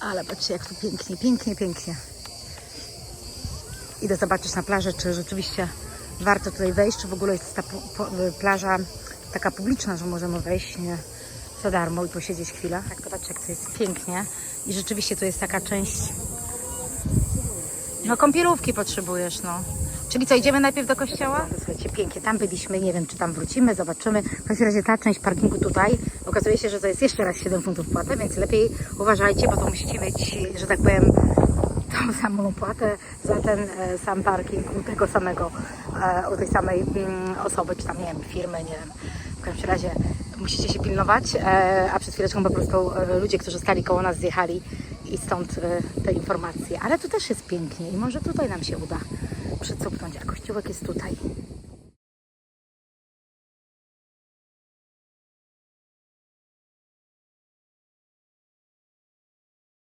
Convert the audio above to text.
Ale patrzcie, jak tu pięknie, pięknie, pięknie. Idę zobaczyć na plażę, czy rzeczywiście warto tutaj wejść, czy w ogóle jest ta plaża taka publiczna, że możemy wejść nie, za darmo i posiedzieć chwilę. Tak, to patrzcie, jak to jest pięknie. I rzeczywiście to jest taka część... No kąpielówki potrzebujesz, no. Czyli co, idziemy najpierw do kościoła? Słuchajcie, pięknie, tam byliśmy, nie wiem czy tam wrócimy, zobaczymy. W każdym razie ta część parkingu tutaj, okazuje się, że to jest jeszcze raz 7 funtów płatę, więc lepiej uważajcie, bo to musicie mieć, że tak powiem, tą samą opłatę za ten e, sam parking u tego samego, e, u tej samej mm, osoby, czy tam, nie wiem, firmy, nie wiem. W każdym razie musicie się pilnować, e, a przed chwileczką po prostu e, ludzie, którzy stali koło nas zjechali i stąd e, te informacje. Ale tu też jest pięknie i może tutaj nam się uda przycupnąć, a kościółek jest tutaj.